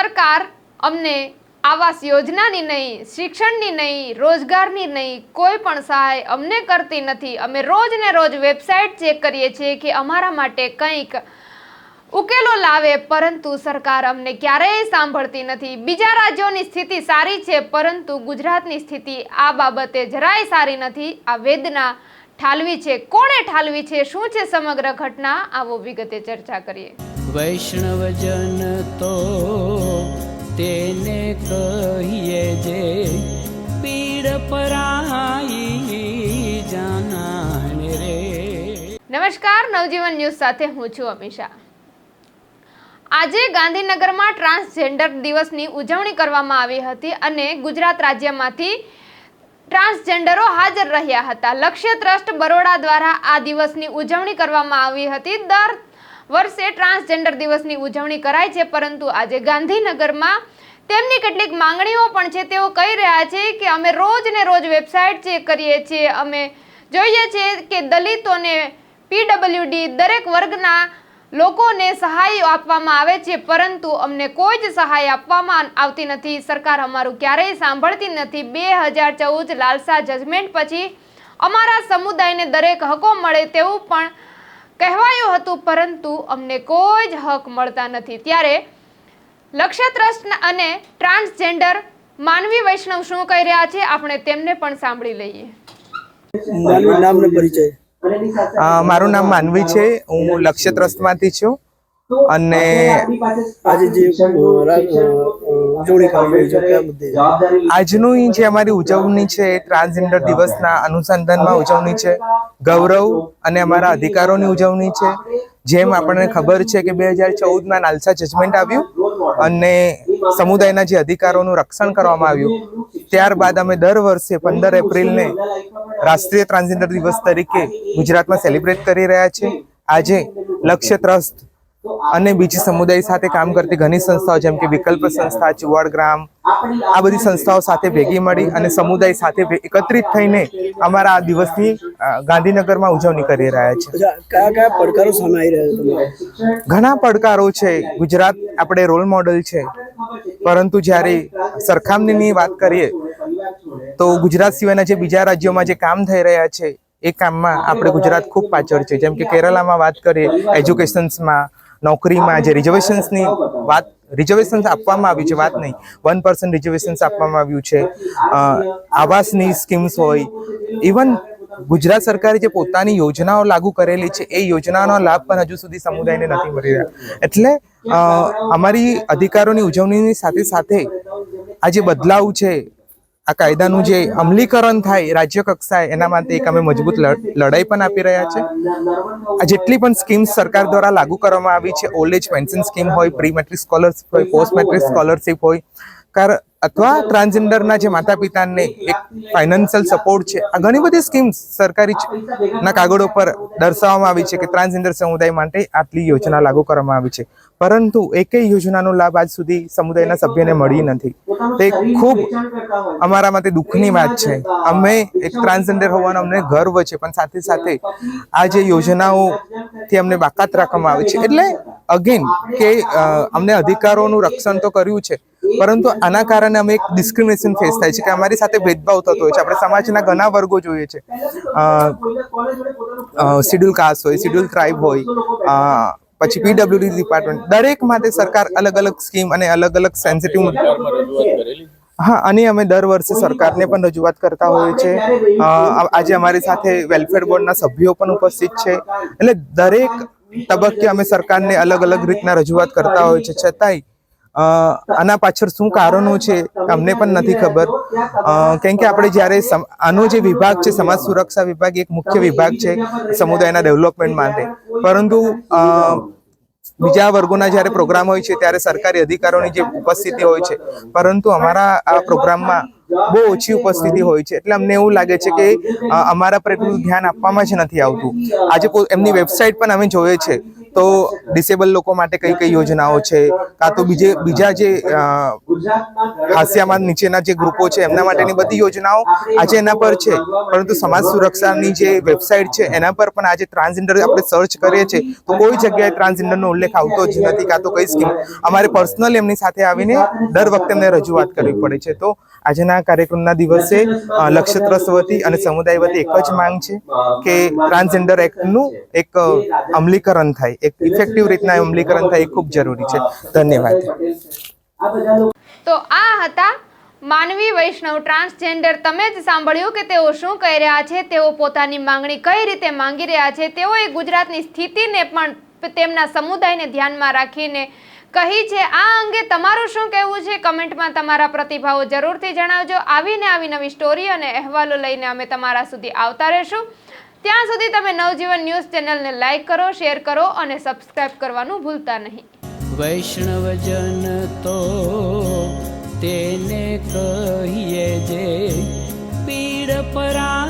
સરકાર અમને આવાસ યોજનાની નહીં, શિક્ષણની નહીં, રોજગારની નહીં, કોઈ પણ સહાય અમને કરતી નથી. અમે રોજ ને રોજ વેબસાઇટ ચેક કરીએ છીએ કે અમારા માટે કંઈક ઉકેલો લાવે, પરંતુ સરકાર અમને ક્યારેય સાંભળતી નથી. બીજા રાજ્યોની સ્થિતિ સારી છે, પરંતુ ગુજરાતની સ્થિતિ આ બાબતે જરાય સારી નથી. આ વેદના ઠાલવી છે. કોણે ઠાલવી છે? શું છે સમગ્ર ઘટના? આવો વિગતે ચર્ચા કરીએ. વૈષ્ણવજન તો તેને કહીએ જે પીડ પરાઈ જાનાને રે. નમસ્કાર, નવજીવન ન્યૂઝ સાથે હું છું અમિશા આજે ગાંધીનગરમાં ટ્રાન્સજેન્ડર દિવસની ઉજવણી કરવામાં આવી હતી અને ગુજરાત રાજ્યમાંથી ટ્રાન્સજેન્ડરો હાજર રહ્યા હતા. લક્ષ્ય ટ્રસ્ટ બરોડા દ્વારા આ દિવસની ઉજવણી કરવામાં આવી હતી. દર વર્ષે ટ્રાન્સજેન્ડર દિવસની ઉજવણી કરાય છે, પરંતુ આજે ગાંધીનગરમાં તેમની કેટલીક માંગણીઓ પણ છે. તેઓ કહી રહ્યા છે કે અમે રોજ ને રોજ વેબસાઇટ ચેક કરીએ છીએ. અમે જોઈએ છીએ કે દલિતોને પીડબ્લ્યુડી દરેક વર્ગના લોકોને સહાય આપવામાં આવે છે, પરંતુ અમને કોઈ જ સહાય આપવામાં આવતી નથી. સરકાર અમારું ક્યારેય સાંભળતી નથી. બે હજાર ચૌદ લાલસા જજમેન્ટ પછી અમારા સમુદાયને દરેક હકો મળે તેવું પણ કહેવાયું હતું પરંતુ અમને કોઈ જ હક મળતા નથી. ત્યારે લક્ષ્ય ટ્રસ્ટ અને ટ્રાન્સજેન્ડર માનવી વૈષ્ણવ શું કહી રહ્યા છે? આપણે તેમને પણ સાંભળી લઈએ. મારું નામ ને પરિચય અ, મારું નામ માનવી છે. હું લક્ષ્ય ટ્રસ્ટમાંથી છું. અને આજનું જે અમારી ઉજવણી છે એ ટ્રાન્સજેન્ડર દિવસના અનુસંધાનમાં ઉજવણી છે. ગૌરવ અને અમારા અધિકારોની ઉજવણી છે. જેમ આપણને ખબર છે કે બે હજાર ચૌદમાં નાલસા જજમેન્ટ આવ્યું અને સમુદાયના જે અધિકારોનું રક્ષણ કરવામાં આવ્યું. ત્યારબાદ અમે દર વર્ષે પંદર એપ્રિલને રાષ્ટ્રીય ટ્રાન્સજેન્ડર દિવસ તરીકે ગુજરાતમાં સેલિબ્રેટ કરી રહ્યા છે આજે લક્ષ્ય ટ્રસ્ટ અને બીજી સમુદાય સાથે કામ કરતી ઘણી સંસ્થાઓ જેમ કે વિકલ્પ સંસ્થા ચુવાડ ગ્રામ આ બધી સંસ્થાઓ સાથે ભેગી મળી અને સમુદાય સાથે એકત્રિત થઈને અમારા આ દિવસની ગાંધીનગરમાં ઉજવણી કરી રહ્યા છે. કયા કયા પડકારો સામે આવી રહ્યા છે ઘણા પડકારો છે. ગુજરાત આપણે રોલ મોડલ છે. પરંતુ જ્યારે સરખામણીની વાત કરીએ તો ગુજરાત સિવાયના જે બીજા રાજ્યોમાં જે કામ થઈ રહ્યા છે એ કામમાં આપણે ગુજરાત ખૂબ પાછળ છે. જેમ કે કેરલામાં વાત કરીએ એજ્યુકેશન્સમાં નોકરીમાં જે રિઝર્વેશન્સની વાત, રિઝર્વેશન્સ આપવામાં આવ્યું છે, વાત નહીં. વન પર્સન્ટ રિઝર્વેશન્સ આપવામાં આવ્યું છે. આવાસની સ્કીમ્સ હોય. ઇવન ગુજરાત સરકારે જે પોતાની યોજનાઓ લાગુ કરેલી છે, એ યોજનાનો લાભ પણ હજુ સુધી સમુદાયને નથી મળી રહ્યા. એટલે અમારી અધિકારોની ઉજવણીની સાથે સાથે આ જે બદલાવ છે આ કાયદાનું જે અમલીકરણ થાય રાજ્ય કક્ષાએ, એના માટે એક અમે મજબૂત લડ- લડાઈ પણ આપી રહ્યા છે. આ જેટલી પણ સ્કીમ સરકાર દ્વારા લાગુ કરવામાં આવી છે, ઓલ્ડ એજ પેન્શન સ્કીમ હોય, પ્રી મેટ્રિક સ્કોલરશિપ હોય, પોસ્ટ મેટ્રિક સ્કોલરશિપ હોય, કાર અથવા ટ્રાન્સજેન્ડરના જે માતા પિતાને એક ફાઇનાન્શિયલ સપોર્ટ છે આ ઘણી બધી સ્કીમ્સ સરકારી ના કાગળો પર દર્શાવવામાં આવી છે કે ટ્રાન્સજેન્ડર સમુદાય માટે આટલી યોજના લાગુ કરવામાં આવી છે. પરંતુ એકેય યોજનાનો લાભ આજ સુધી સમુદાયના સભ્યને મળી નથી. તે ખૂબ અમારા માટે દુઃખની વાત છે. અમે એક ટ્રાન્સજેન્ડર હોવાનો અમને ગર્વ છે પણ સાથે સાથે આ જે યોજનાઓથી અમને બાકાત રાખવામાં આવે છે. એટલે અગેન કે અમને અધિકારોનું રક્ષણ તો કર્યું છે પરંતુ આના કારણે અમે એક ડિસ્ક્રિમિનેશન ફેસ થાય છે કે અમારી સાથે ભેદભાવ થતો હોય છે. આપણે સમાજના ઘણા વર્ગો જોઈએ છે. શિડ્યુલ કાસ્ટ હોય, શિડ્યુલ ટ્રાઇબ હોય પછી પીડબ્લ્યુડી ડિપાર્ટમેન્ટ દરેક માટે સરકાર અલગ અલગ સ્કીમ અને અલગ અલગ સેન્સિટિવ હા, અને અમે દર વર્ષે સરકારને પણ રજૂઆત કરતા હોઈએ છે. આજે અમારી સાથે વેલફેર બોર્ડના સભ્યો પણ ઉપસ્થિત છે. એટલે દરેક તબક્કે અમે સરકારને અલગ અલગ રીતના રજૂઆત કરતા હોઈએ છે છતાંય આના પાછળ શું કારણો છે, અમને પણ નથી ખબર. કેમ કે આપણે જ્યારે આનો જે વિભાગ છે, સમાજ સુરક્ષા વિભાગ એક મુખ્ય વિભાગ છે સમુદાયના ડેવલપમેન્ટ માટે. પરંતુ બીજા વર્ગોના જ્યારે પ્રોગ્રામ હોય છે, ત્યારે સરકારી અધિકારોની જે ઉપસ્થિતિ હોય છે, પરંતુ અમારા આ પ્રોગ્રામમાં બહુ ઓછી ઉપસ્થિતિ હોય છે. એટલે અમને એવું લાગે છે કે અમારા પર એટલું ધ્યાન આપવામાં જ નથી આવતું. આજે એમની વેબસાઇટ પણ અમે જોઈએ છે. તો ડિસેબલ લોકો માટે કઈ કઈ યોજનાઓ છે? કાં તો બીજે બીજા જે હાસ્યામાં નીચેના જે ગ્રુપો છે, એમના માટેની બધી યોજનાઓ આજે એના પર છે. પરંતુ સમાજ સુરક્ષાની જે વેબસાઇટ છે, એના પર પણ આજે ટ્રાન્સજેન્ડર આપણે સર્ચ કરીએ છીએ, તો કોઈ જગ્યાએ ટ્રાન્સજેન્ડરનો ઉલ્લેખ આવતો જ નથી, કાં તો કઈ સ્કીમ. અમારે પર્સનલ એમની સાથે આવીને દર વખતે એમને રજૂઆત કરવી પડે છે. તો આજના કાર્યક્રમના દિવસે લક્ષ્ય ટ્રસ્ટ વતી અને સમુદાય વતી એક જ માંગ છે કે ટ્રાન્સજેન્ડર એક્ટનું એક અમલીકરણ થાય. એક ઇફેક્ટિવ રીતના અમલીકરણ થાય એ ખૂબ જરૂરી છે. ધન્યવાદ. તો આ હતા માનવી વૈષ્ણવ ટ્રાન્સજેન્ડર. તમે જ સાંભળ્યું કે તેઓ શું કહી રહ્યા છે? તેઓ પોતાની માંગણી કઈ રીતે માંગી રહ્યા છે? તેઓએ ગુજરાતની સ્થિતિને પણ તેમના સમુદાયને ધ્યાનમાં રાખીને કહી છે. આ અંગે તમારું શું કહેવું છે? કમેન્ટમાં તમારા પ્રતિભાવો જરૂરથી જણાવજો. આવીને આવી નવી સ્ટોરી અને અહેવાલો લઈને અમે તમારા સુધી આવતા રહેશું. ત્યાં સુધી તમે નવજીવન ન્યૂઝ ચેનલને લાઈક કરો, શેર કરો અને સબસ્ક્રાઇબ કરવાનું ભૂલતા નહીં. વૈષ્ણવજન તો તેને કહીએ જે પીડ પરાઈ